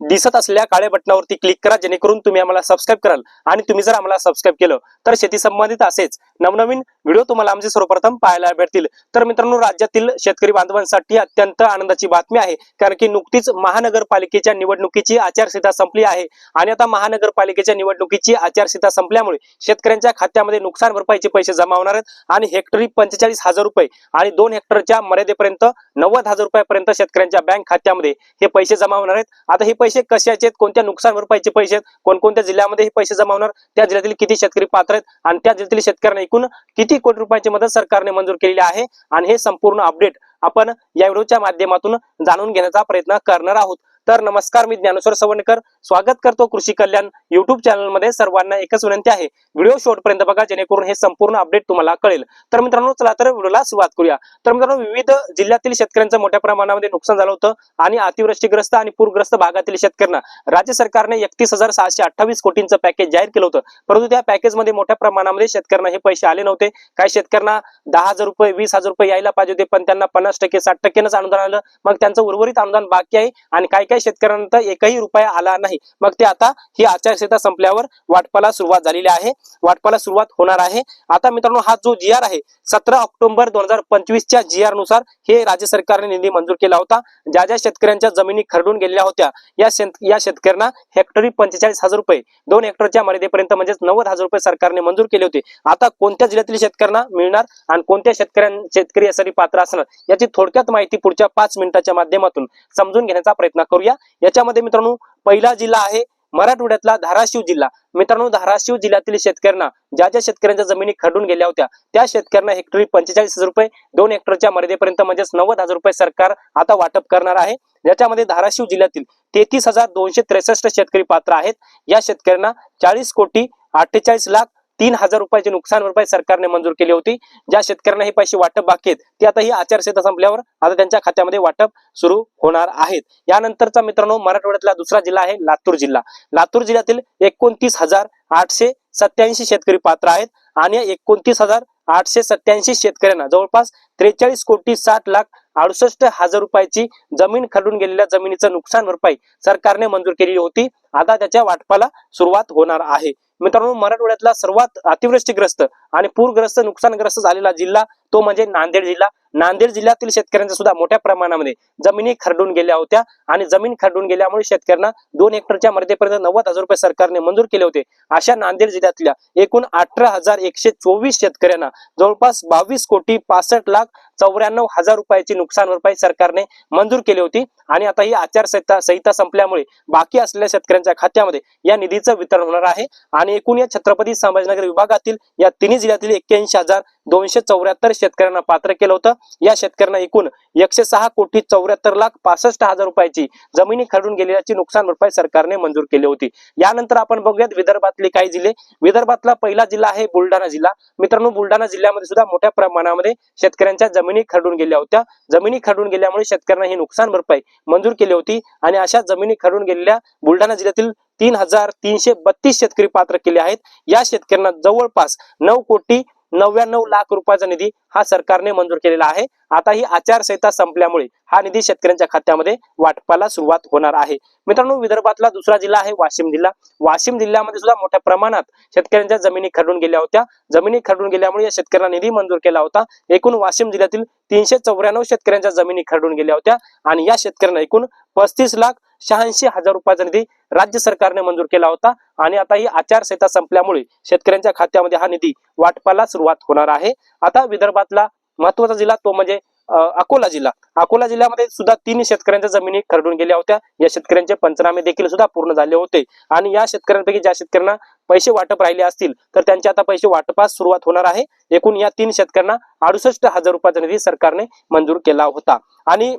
दिसत असलेल्या काळ्या बटनावरती क्लिक करा जेणेकरून तुम्ही आम्हाला सबस्क्राईब कराल. आणि तुम्ही जर आम्हाला सबस्क्राईब केलं तर शेती संबंधित असेच नवनवीन व्हिडिओ तुम्हाला आमचे सर्वप्रथम पाहायला भेटतील. तर मित्रांनो राज्यातील शेतकरी बांधवांसाठी अत्यंत आनंदाची बातमी आहे कारण की नुकतीच महानगरपालिकेच्या निवडणुकीची आचारसंहिता संपली आहे. आणि आता महानगरपालिकेच्या निवडणुकीची आचारसंहिता संपल्यामुळे शेतकऱ्यांच्या खात्यामध्ये नुकसान भरपाईचे पैसे जमा होणार आहेत आणि हेक्टरी पंचेचाळीस हजार रुपये आणि दोन हेक्टरच्या मर्यादेपर्यंत नव्वद हजार रुपयापर्यंत शेतकऱ्यांच्या बँक खात्यामध्ये हे पैसे जमा होणार आहेत. आता हे पैसे कशाचे आहेत कोणत्या नुकसान भरपाईचे पैसे आहेत कोणकोणत्या जिल्ह्यामध्ये हे पैसे जमा होणार त्या जिल्ह्यातील किती शेतकरी पात्र आहेत आणि त्या जिल्ह्यातील शेतकऱ्यांना एकूण किती कोटी रुपयाची मदत सरकारने मंजूर केलेली आहे आणि हे संपूर्ण अपडेट आपण या व्हिडिओच्या माध्यमातून जाणून घेण्याचा प्रयत्न करणार आहोत. तर नमस्कार मी ज्ञानेश्वर सवणकर. स्वागत करतो कृषी कल्याण युट्यूब चॅनलमध्ये. सर्वांना एकच विनंती आहे व्हिडिओ शेवटपर्यंत बघा जेणेकरून हे संपूर्ण अपडेट तुम्हाला कळेल. तर मित्रांनो चला तर व्हिडिओला सुरुवात करूया. तर मित्रांनो विविध जिल्ह्यातील शेतकऱ्यांचं मोठ्या प्रमाणामध्ये नुकसान झालं होतं आणि अतिवृष्टीग्रस्त आणि पूरग्रस्त भागातील शेतकऱ्यांना राज्य सरकारने एकतीस हजार सहाशे अठ्ठावीस कोटींचं पॅकेज जाहीर केलं होतं. परंतु त्या पॅकेजमध्ये मोठ्या प्रमाणामध्ये शेतकऱ्यांना हे पैसे आले नव्हते. काही शेतकऱ्यांना दहा हजार रुपये वीस हजार रुपये यायला पाहिजे होते पण त्यांना पन्नास टक्के साठ टक्केच अनुदान आलं. मग त्यांचं उर्वरित अनुदान बाकी आहे आणि काही काही शेतकऱ्यांना एकही रुपया आला नाही. मग ते आता ही आचारसंहिता संपल्यावर वाटपाला सुरुवात झालेली आहे. वाटपाला सुरुवात होणार आहे. आता मित्रांनो हा जो जी आर आहे सतरा ऑक्टोबर दोन हजार पंचवीसच्या जी आरनुसार हे राज्य सरकारने निधी मंजूर केला होता. ज्या ज्या शेतकऱ्यांच्या जमिनी खरडून गेलेल्या होत्या या या शेतकऱ्यांना हेक्टरी पंचेचाळीस हजार रुपये दोन हेक्टरच्या मर्यादेपर्यंत म्हणजेच नव्वद हजार रुपये सरकारने मंजूर केले होते. आता कोणत्या जिल्ह्यातील शेतकऱ्यांना मिळणार आणि कोणत्या शेतकऱ्यां शेतकरी यासाठी पात्र असणार याची थोडक्यात माहिती पुढच्या पाच मिनिटाच्या माध्यमातून समजून घेण्याचा प्रयत्न करूया. याच्यामध्ये मित्रांनो पहिला जिल्हा आहे मराठवाड्यातला धाराशिव जिल्हा. मित्रांनो धाराशिव जिल्ह्यातील शेतकऱ्यांना ज्या ज्या शेतकऱ्यांच्या जमिनी खरडून गेल्या होत्या त्या शेतकऱ्यांना हेक्टरी पंचेचाळीस हजार रुपये दोन हेक्टरच्या मर्यादेपर्यंत म्हणजेच नव्वद हजार रुपये सरकार आता वाटप करणार आहे. याच्यामध्ये धाराशिव जिल्ह्यातील तेहतीस हजार दोनशे त्रेसष्ट शेतकरी पात्र आहेत. या शेतकऱ्यांना चाळीस कोटी अठ्ठेचाळीस लाख तीन हजार रुपयाची नुकसान भरपाई सरकारने मंजूर केली होती. ज्या शेतकऱ्यांना हे पैसे वाटप बाकी आहेत ते आता ही आचारसंहिता संपल्यावर आता त्यांच्या खात्यामध्ये वाटप सुरू होणार आहेत. यानंतरचा मित्रांनो मराठवाड्यातला दुसरा जिल्हा आहे लातूर जिल्हा. लातूर जिल्ह्यातील एकोणतीस हजार आठशे सत्याऐंशी शेतकरी पात्र आहेत आणि एकोणतीस हजार आठशे सत्याऐंशी शेतकऱ्यांना जवळपास त्रेचाळीस कोटी साठ लाख अडुसष्ट हजार रुपयाची जमीन खरडून गेलेल्या जमिनीचं नुकसान भरपाई सरकारने मंजूर केलेली होती. आता त्याच्या वाटपाला सुरुवात होणार आहे. मित्रांनो मराठवाड्यातला सर्वात अतिवृष्टीग्रस्त आणि पूरग्रस्त नुकसानग्रस्त झालेला जिल्हा तो म्हणजे नांदेड जिल्हा. नांदेड जिल्ह्यातील शेतकऱ्यांचा सुद्धा मोठ्या प्रमाणामध्ये जमिनी खरडून गेल्या होत्या आणि जमीन खरडून गेल्यामुळे शेतकऱ्यांना दोन हेक्टरच्या मर्यादेपर्यंत नव्वद हजार रुपये सरकारने मंजूर केले होते. अशा नांदेड जिल्ह्यातल्या एकूण अठरा हजार एकशे चोवीस शेतकऱ्यांना जवळपास बावीस कोटी पासष्ट लाख चौऱ्याण्णव हजार रुपयाची नुकसान भरपाई सरकारने मंजूर केली होती. आणि आता ही आचारसंहिता संहिता संपल्यामुळे बाकी असलेल्या शेतकऱ्यांच्या खात्यामध्ये या निधीचं वितरण होणार आहे. आणि एकूण या छत्रपती संभाजीनगर विभागातील या तिन्ही जिल्ह्यातील एक्क्याऐंशी हजार दोनशे चौऱ्याहत्तर शेतकऱ्यांना पात्र केलं होतं. या शेतकऱ्यांना एकूण एकशे सहा कोटी चौऱ्याहत्तर लाख पासष्ट हजार रुपयाची जमिनी खरडून गेलेल्याची नुकसान भरपाई सरकारने मंजूर केली होती. यानंतर आपण बघूयात विदर्भातले काही जिल्हे. विदर्भातला पहिला जिल्हा आहे बुलढाणा जिल्हा. मित्रांनो बुलढाणा जिल्ह्यामध्ये सुद्धा मोठ्या प्रमाणामध्ये शेतकऱ्यांच्या जमिनी खरडून गेल्या होत्या. जमिनी खरडून गेल्यामुळे शेतकऱ्यांना ही नुकसान भरपाई मंजूर केली होती आणि अशा जमिनी खरडून गेलेल्या बुलढाणा जिल्ह्यातील तीन हजार तीनशे बत्तीस शेतकरी पात्र केले आहेत. या शेतकऱ्यांना जवळपास नऊ कोटी नव्याण्णव लाख रुपयाचा निधी हा सरकारने मंजूर केलेला आहे. आता ही आचारसंहिता संपल्यामुळे हा निधी शेतकऱ्यांच्या खात्यामध्ये वाटपाला सुरुवात होणार आहे. मित्रांनो विदर्भातला दुसरा जिल्हा आहे वाशिम जिल्हा. वाशिम जिल्ह्यामध्ये सुद्धा मोठ्या प्रमाणात शेतकऱ्यांच्या जमिनी खरडून गेल्या होत्या. जमिनी खरडून गेल्यामुळे या शेतकऱ्यांना निधी मंजूर केला होता. एकूण वाशिम जिल्ह्यातील तीनशे चौऱ्याण्णव शेतकऱ्यांच्या जमिनी खरडून गेल्या होत्या आणि या शेतकऱ्यांना एकूण पस्तीस लाख शहाऐंशी हजार रुपयाचा निधी राज्य सरकारने मंजूर केला होता. आणि आता ही आचारसंहिता संपल्यामुळे शेतकऱ्यांच्या खात्यामध्ये हा निधी वाटपाला सुरुवात होणार आहे. आता विदर्भातला महत्त्वाचा जिल्हा तो म्हणजे अकोला जिल्हा. अकोला जिल्ह्यामध्ये सुद्धा तीन शेतकऱ्यांच्या जमिनी खरडून गेल्या होत्या. या शेतकऱ्यांचे पंचनामे देखील सुद्धा पूर्ण झाले होते. आणि या शेतकऱ्यांपैकी ज्या शेतकऱ्यांना पैसे वाटप राहिले असतील तर त्यांचे आता पैसे वाटपास सुरुवात होणार आहे. एकूण या तीन शेतकऱ्यांना अडुसष्ट हजार रुपयाचा निधी सरकारने मंजूर केला होता. आणि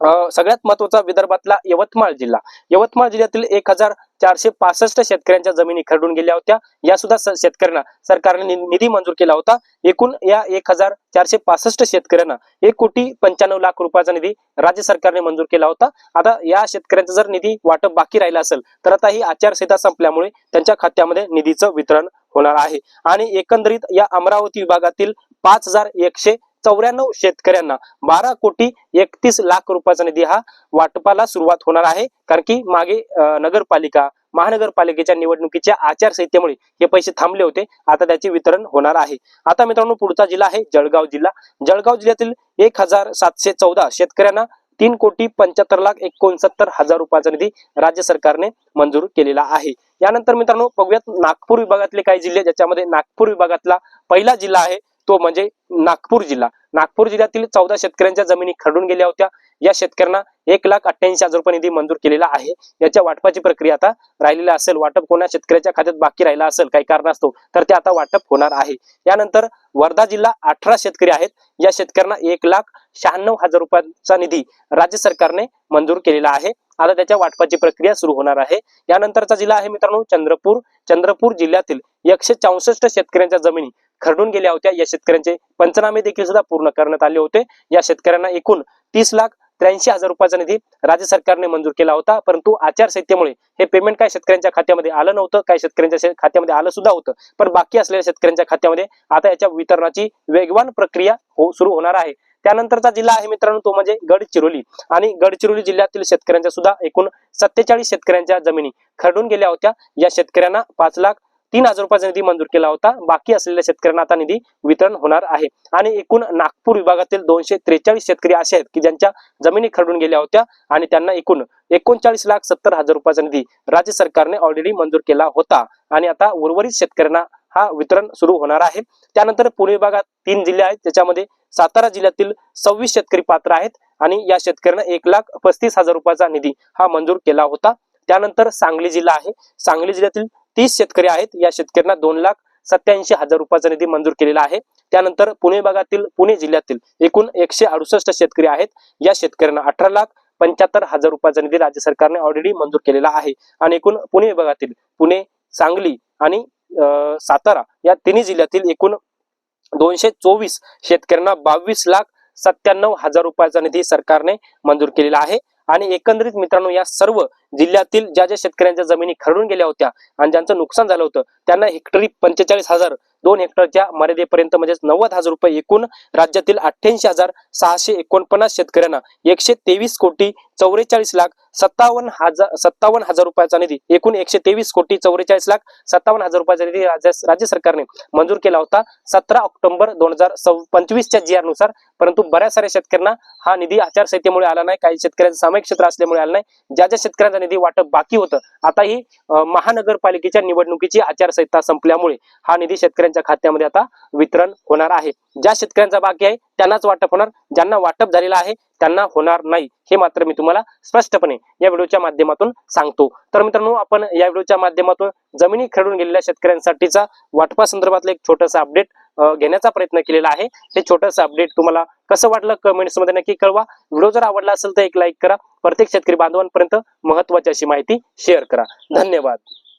सगळ्यात महत्त्वाचा विदर्भातला यवतमाळ जिल्हा. यवतमाळ जिल्ह्यातील एक हजार चारशे पासष्ट शेतकऱ्यांच्या जमिनी खरडून गेल्या होत्या. या सुद्धा शेतकऱ्यांना सरकारने निधी मंजूर केला होता. एकूण या एक हजार चारशे पासष्ट शेतकऱ्यांना एक कोटी पंच्याण्णव लाख रुपयाचा निधी राज्य सरकारने मंजूर केला होता. आता या शेतकऱ्यांचा जर निधी वाटप बाकी राहिला असेल तर आता ही आचारसंहिता संपल्यामुळे त्यांच्या खात्यामध्ये निधीचं वितरण होणार आहे. आणि एकंदरीत या अमरावती विभागातील पाच हजार एकशे चौऱ्याण्णव शेतकऱ्यांना बारा कोटी एकतीस लाख रुपयाचा निधी हा वाटपाला सुरुवात होणार आहे. कारण की मागे नगरपालिका महानगरपालिकेच्या निवडणुकीच्या आचारसंहितेमुळे हे पैसे थांबले होते. आता त्याचे वितरण होणार आहे. आता मित्रांनो पुढचा जिल्हा आहे जळगाव जिल्हा. जळगाव जिल्ह्यातील एक हजार सातशे चौदा शेतकऱ्यांना तीन कोटी पंच्याहत्तर लाख एकोणसत्तर हजार रुपयाचा निधी राज्य सरकारने मंजूर केलेला आहे. यानंतर मित्रांनो बघूयात नागपूर विभागातले काही जिल्हे ज्याच्यामध्ये नागपूर विभागातला पहिला जिल्हा आहे. तो म्हणजे नागपूर जिल्हा. नागपूर जिल्ह्यातील चौदा शेतकऱ्यांच्या जमिनी खरडून गेल्या होत्या. या शेतकऱ्यांना एक लाख अठ्ठ्याऐंशी हजार रुपये निधी मंजूर केलेला आहे. याच्या वाटपाची प्रक्रिया आता राहिलेली असेल. वाटप कोणा शेतकऱ्याच्या खात्यात बाकी राहिला असेल काही कारणास्तव तर ते आता वाटप होणार आहे. यानंतर वर्धा जिल्हा अठरा शेतकरी आहेत. या शेतकऱ्यांना एक लाख शहाण्णव हजार रुपयांचा निधी राज्य सरकारने मंजूर केलेला आहे. आता त्याच्या वाटपाची प्रक्रिया सुरू होणार आहे. यानंतरचा जिल्हा आहे मित्रांनो चंद्रपूर. चंद्रपूर जिल्ह्यातील एकशे चौसष्ट शेतकऱ्यांच्या जमिनी खरडून गेल्या होत्या. या शेतकऱ्यांचे पंचनामे देखील सुद्धा पूर्ण करण्यात आले होते. या शेतकऱ्यांना एकूण तीस लाख त्र्याऐंशी हजार रुपयाचा निधी राज्य सरकारने मंजूर केला होता. परंतु आचारसंहितेमुळे हे पेमेंट काय शेतकऱ्यांच्या खात्यामध्ये आलं नव्हतं. काही शेतकऱ्यांच्या खात्यामध्ये आलं सुद्धा होतं. पण बाकी असलेल्या शेतकऱ्यांच्या खात्यामध्ये आता याच्या वितरणाची वेगवान प्रक्रिया हो सुरू होणार आहे. त्यानंतरचा जिल्हा आहे मित्रांनो तो म्हणजे गडचिरोली. आणि गडचिरोली जिल्ह्यातील शेतकऱ्यांच्या सुद्धा एकूण सत्तेचाळीस शेतकऱ्यांच्या जमिनी खरडून गेल्या होत्या. या शेतकऱ्यांना पाच लाख तीन हजार रुपयाचा निधी मंजूर केला होता. बाकी असलेल्या शेतकऱ्यांना आता निधी वितरण होणार आहे. आणि एकूण नागपूर विभागातील दोनशे त्रेचाळीस शेतकरी असे आहेत की ज्यांच्या जमिनी खरडून गेल्या होत्या आणि त्यांना एकूण एकोणचाळीस लाख सत्तर हजार रुपयाचा निधी राज्य सरकारने ऑलरेडी मंजूर केला होता. आणि आता उर्वरित शेतकऱ्यांना हा वितरण सुरू होणार आहे. त्यानंतर पुणे विभागात तीन जिल्हे आहेत त्याच्यामध्ये सातारा जिल्ह्यातील सव्वीस शेतकरी पात्र आहेत आणि या शेतकऱ्यांना एक लाख पस्तीस हजार रुपयाचा निधी हा मंजूर केला होता. त्यानंतर सांगली जिल्हा आहे. सांगली जिल्ह्यातील तीस शेतकरी आहेत. या शेतकऱ्यांना दोन लाख सत्याऐंशी हजार रुपयाचा निधी मंजूर केलेला आहे. त्यानंतर पुणे विभागातील पुणे जिल्ह्यातील एकूण एकशे अडुसष्ट शेतकरी आहेत. या शेतकऱ्यांना अठरा लाख पंच्याहत्तर हजार रुपयाचा निधी राज्य सरकारने ऑलरेडी मंजूर केलेला आहे. आणि एकूण पुणे विभागातील पुणे सांगली आणि अं, सातारा या तिन्ही जिल्ह्यातील एकूण दोनशे चोवीस शेतकऱ्यांना बावीस लाख सत्त्याण्णव हजार रुपयाचा निधी सरकारने मंजूर केलेला आहे. आणि एकंदरीत मित्रांनो या सर्व जिल्ह्यातील ज्या ज्या शेतकऱ्यांच्या जमिनी खरडून गेल्या होत्या आणि ज्यांचं नुकसान झालं होतं त्यांना हेक्टरी पंचेचाळीस हजार दोन हेक्टरच्या मर्यादेपर्यंत म्हणजेच नव्वद हजार रुपये एकूण राज्यातील अठ्ठ्याऐंशी हजार सहाशे एकोणपन्नास शेतकऱ्यांना एकशे तेवीस कोटी चौवेचाळीस लाख सत्तावन्न हजार सत्तावन्न हजार रुपयाचा निधी एकूण एकशे तेवीस कोटी चौवेचाळीस लाख सत्तावन्न हजार रुपयाचा निधी राज्य सरकारने मंजूर केला होता सतरा ऑक्टोबर दोन हजार पंचवीसच्या जी आरनुसार. परंतु बऱ्याच साऱ्या शेतकऱ्यांना हा निधी आचारसंहितेमुळे आला नाही काही शेतकऱ्यांचं सामायिक क्षेत्र असल्यामुळे आला नाही. ज्या ज्या शेतकऱ्यांचा निधी वाटप बाकी होतं. आता ही महानगरपालिकेच्या निवडणुकीची आचारसंहिता संपल्यामुळे हा निधी शेतकऱ्यांच्या खात्यामध्ये आता वितरण होणार आहे. ज्या शेतकऱ्यांचा बाकी आहे त्यांनाच वाटप होणार. ज्यांना वाटप झालेलं आहे त्यांना होणार नाही. हे मात्र मी तुम्हाला स्पष्टपणे या व्हिडिओच्या माध्यमातून सांगतो. तर मित्रांनो आपण या व्हिडिओच्या माध्यमातून जमिनी खेळून गेलेल्या शेतकऱ्यांसाठीचा वाटपा संदर्भातला एक छोटासा अपडेट घेण्याचा प्रयत्न केलेला आहे. हे छोटंसं अपडेट तुम्हाला कसं वाटलं कमेंट्समध्ये नक्की कळवा. व्हिडिओ जर आवडला असेल तर एक लाईक करा. प्रत्येक शेतकरी बांधवांपर्यंत महत्वाची अशी माहिती शेअर करा. धन्यवाद.